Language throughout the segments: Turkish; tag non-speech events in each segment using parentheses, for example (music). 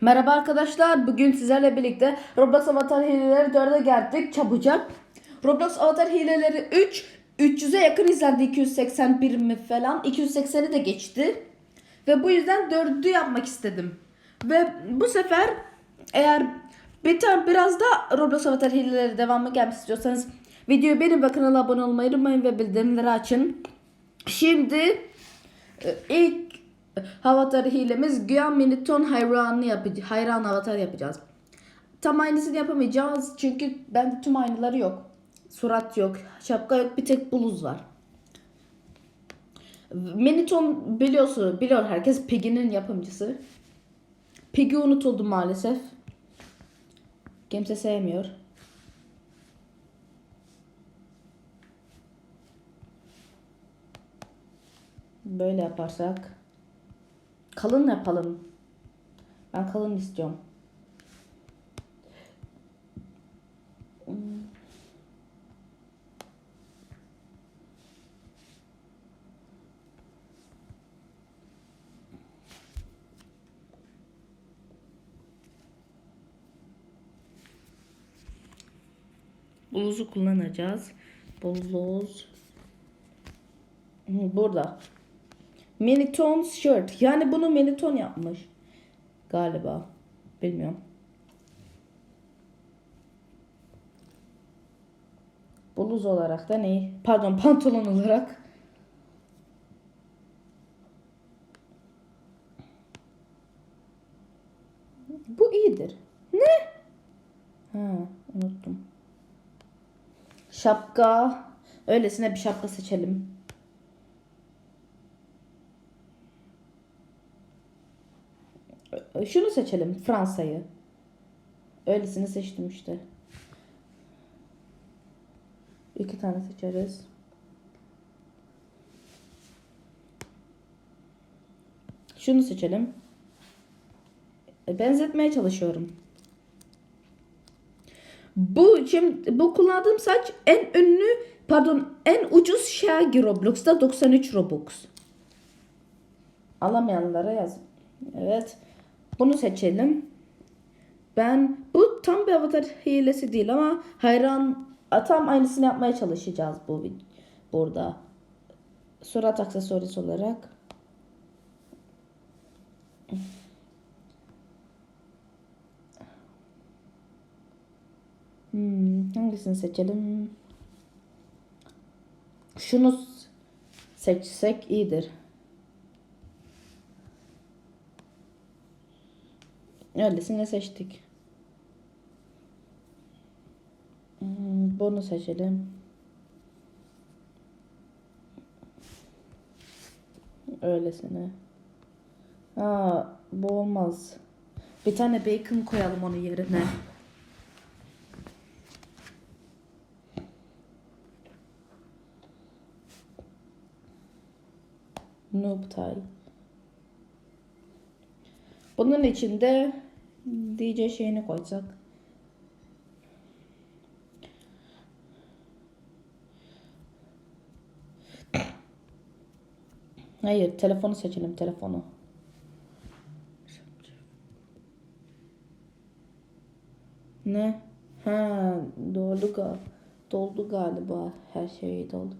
Merhaba arkadaşlar. Bugün sizlerle birlikte Roblox Avatar hileleri 4'e geldik çabucak. Roblox Avatar hileleri 3 300'e yakın izlendi 281 mi falan 280'i de geçti. Ve bu yüzden 4'ü yapmak istedim. Ve bu sefer eğer bir tane biraz da Roblox Avatar hileleri devamı gelmek istiyorsanız videoyu beğenin ve kanala abone olmayı unutmayın ve bildirimleri açın. Şimdi e, avatar hilemiz güya miniton hayranı yapacağız. Hayran avatar yapacağız. Tam aynısını yapamayacağız çünkü bende tüm aynaları yok. Surat yok, şapka yok, bir tek bluz var. Miniton biliyorsun, biliyor herkes Piggy'nin yapımcısı. Piggy unutuldu maalesef. Kimse sevmiyor. Böyle yaparsak. Kalın yapalım. Ben kalın istiyorum. Bluzu kullanacağız. Bluz. Hı, Burada. Miniton shirt. Yani bunu Miniton yapmış. Galiba. Bilmiyorum. Bluz olarak da ne? Pardon pantolon olarak. Bu iyidir. Ne? Ha, unuttum. Şapka. Öylesine bir şapka seçelim. Şunu seçelim. Fransa'yı. Öylesini seçtim işte. İki tane seçeriz. Şunu seçelim. E, Benzetmeye çalışıyorum. Bu şimdi bu kullandığım saç en ünlü pardon en ucuz Shaggy Roblox'ta 93 Robux. Alamayanlara yaz. Evet. Bunu seçelim. Ben bu tam bir avatar hilesi değil ama hayran tam aynısını yapmaya çalışacağız bu burada. Surat aksesuarisi olarak. Hmm, hangisini seçelim? Şunu seçsek iyidir. Öylesine seçtik. Hmm, Bunu seçelim. Öylesine. Aa, bu olmaz. Bir tane bacon koyalım onun yerine. Noob tie. Bunun içinde DJ şeyini koysak. Hayır, telefonu seçelim, telefonu. Ne? Ha, doldu ga doldu galiba. Her şey doldu.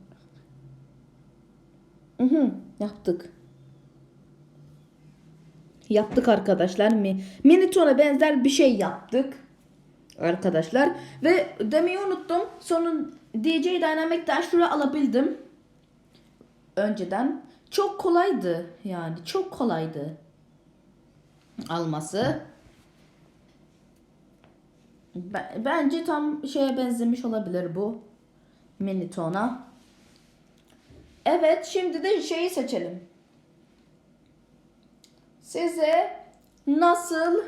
Hı hı, yaptık. Yaptık arkadaşlar. Mi Miniton'a benzer bir şey yaptık. Arkadaşlar. Ve demeyi unuttum. Sonun DJ Dynamic Dash'ları alabildim. Önceden. Çok kolaydı. Yani çok kolaydı. Alması. Be- Bence tam şeye benzemiş olabilir bu. Miniton'a. Evet şimdi de şeyi seçelim. Size nasıl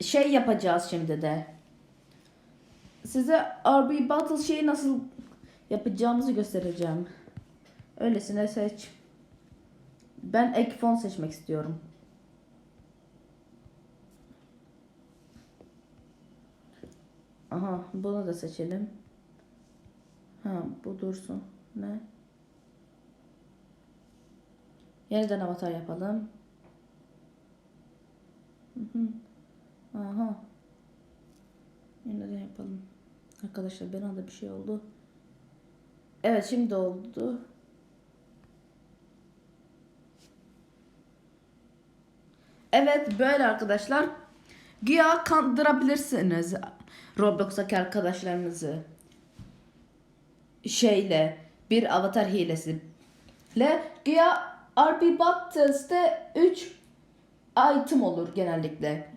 şey yapacağız şimdi de. Size RB Battle şeyi nasıl yapacağımızı göstereceğim. Öylesine seç. Ben ek fon seçmek istiyorum. Aha bunu da seçelim. Ha bu dursun. Ne? Yeniden avatar yapalım. Hı hı. Aha. Yeniden yapalım. Arkadaşlar bir anda bir şey oldu. Evet şimdi oldu. Evet böyle arkadaşlar. Güya kandırabilirsiniz Roblox'taki arkadaşlarınızı. Şeyle bir avatar hilesiyle. Güya RP Battle's'te 3 item olur genellikle.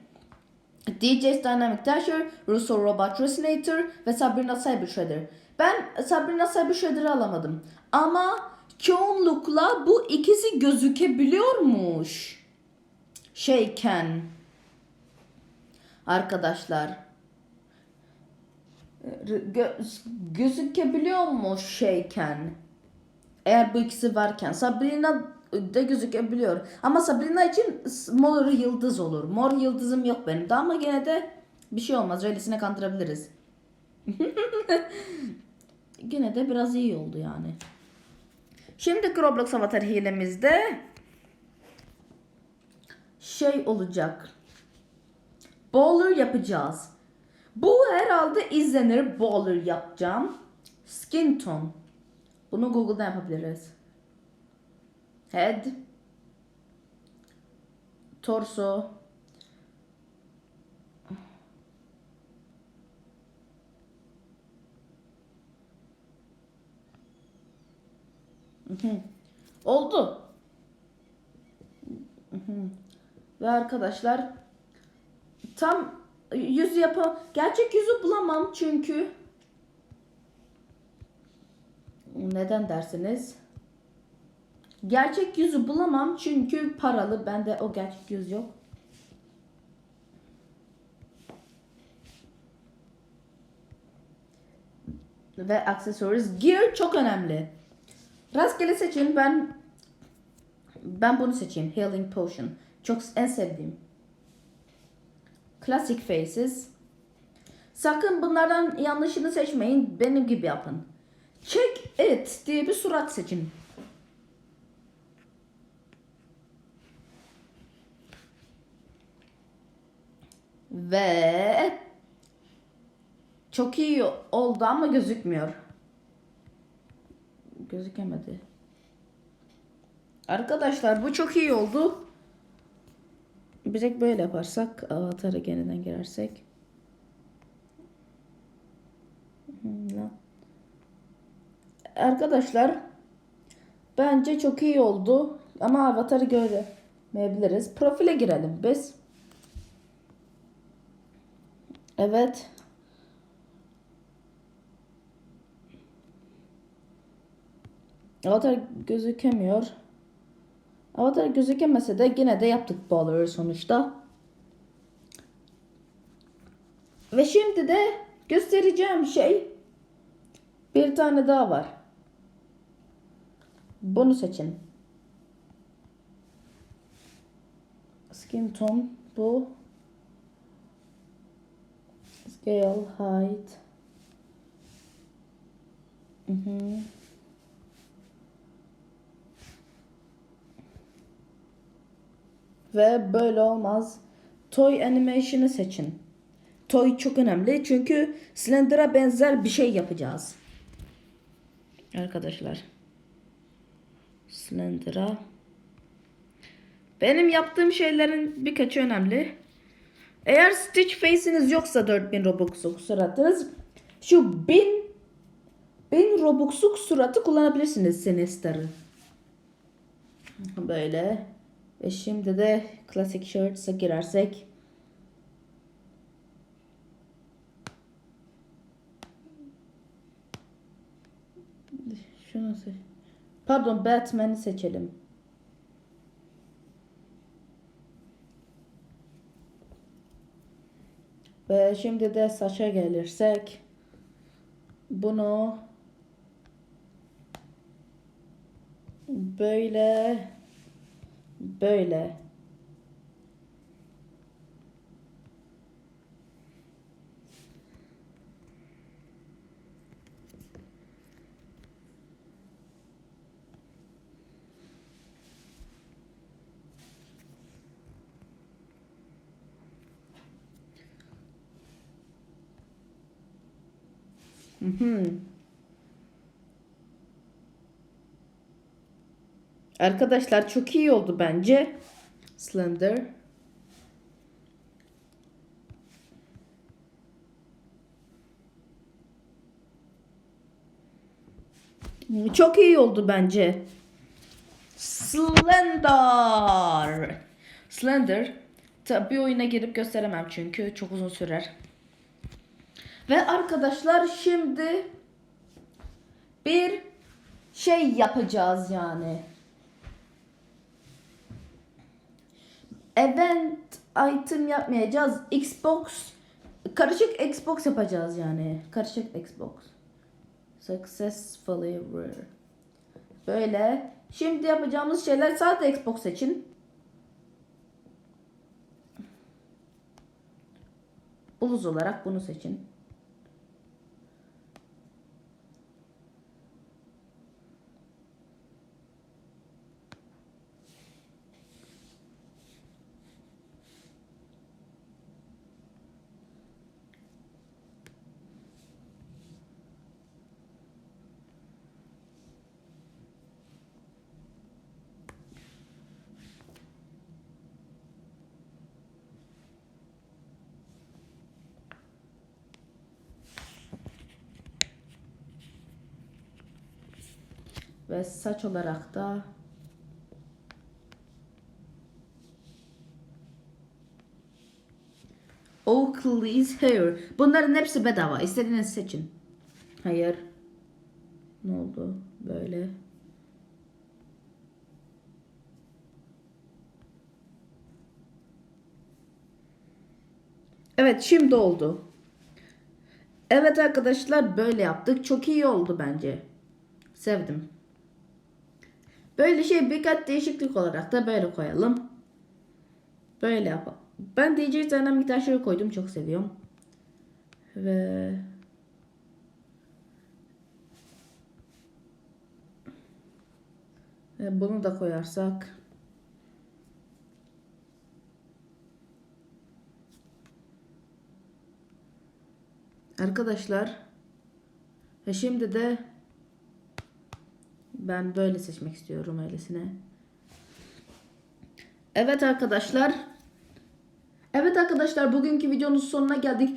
DJ's Dynamic Dasher, Russo Robot Resonator ve Sabrina Cyber Shredder. Ben Sabrina Cyber Shredder'ı alamadım. Ama çoğunlukla bu ikisi gözükebiliyormuş. Şeyken. Arkadaşlar. Gö- gözükebiliyormuş şeyken. Eğer bu ikisi varken. Sabrina da gözükebiliyor. Ama Sabrina için mor yıldız olur. Mor yıldızım yok benim de ama gene de bir şey olmaz. Öylesine kandırabiliriz. (laughs) gene de biraz iyi oldu yani. Şimdi Roblox avatar hilemizde şey olacak. Baller yapacağız. Bu herhalde izlenir. Baller yapacağım. Skin tone. Bunu Google'da yapabiliriz. Head. Torso. Oldu. Ve arkadaşlar tam yüz yapı gerçek yüzü bulamam çünkü neden dersiniz? Gerçek yüzü bulamam çünkü paralı. Bende o gerçek yüz yok. Ve aksesuarız. Gear çok önemli. Rastgele seçin. Ben ben bunu seçeyim. Healing Potion. Çok en sevdiğim. Classic Faces. Sakın bunlardan yanlışını seçmeyin. Benim gibi yapın. Check It diye bir surat seçin. Ve çok iyi oldu ama gözükmüyor. Gözükemedi. Arkadaşlar bu çok iyi oldu. Direkt böyle yaparsak avatarı yeniden girersek. Arkadaşlar bence çok iyi oldu ama avatarı göremeyebiliriz. Profile girelim biz. Evet. Avatar gözükemiyor. Avatar gözükemese de yine de yaptık bağları sonuçta. Ve şimdi de göstereceğim şey bir tane daha var. Bunu seçin. Skin tone bu. Scale height. Hı hı. Ve böyle olmaz. Toy animation'ı seçin. Toy çok önemli çünkü Slender'a benzer bir şey yapacağız. Arkadaşlar. Slender'a. Benim yaptığım şeylerin birkaçı önemli. Eğer Stitch Face'iniz yoksa 4000 Robux'luk suratınız şu 1000 1000 Robux'luk suratı kullanabilirsiniz Sinister'ı. Böyle. Ve şimdi de Classic Shirts'a girersek. Şunu seç. Pardon Batman'i seçelim. Ve şimdi de saça gelirsek bunu böyle böyle Mm-hmm. Arkadaşlar çok iyi oldu bence. Slender. Çok iyi oldu bence. Slender. Slender. Tabi oyuna girip gösteremem çünkü çok uzun sürer. Ve arkadaşlar şimdi bir şey yapacağız yani. Event item yapmayacağız. Xbox karışık Xbox yapacağız yani. Karışık Xbox. Successfully rare. Böyle. Şimdi yapacağımız şeyler sadece Xbox için. Uluz olarak bunu seçin. Ve saç olarak da Oakley's Hair. Bunların hepsi bedava. İstediğiniz seçin. Hayır. Ne oldu? Böyle. Evet şimdi oldu. Evet arkadaşlar böyle yaptık. Çok iyi oldu bence. Sevdim. Böyle şey birkaç değişiklik olarak da böyle koyalım. Böyle yapalım. Ben DJ Dynamic taşları koydum. Çok seviyorum. Ve bunu da koyarsak Arkadaşlar şimdi de ben böyle seçmek istiyorum öylesine. Evet arkadaşlar. Evet arkadaşlar bugünkü videonun sonuna geldik.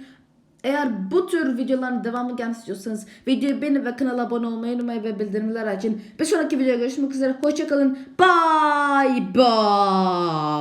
Eğer bu tür videoların devamı gelmek istiyorsanız videoyu beğenip ve kanala abone olmayı unutmayın ve bildirimler açın. Bir sonraki videoda görüşmek üzere. Hoşçakalın. Bye bye.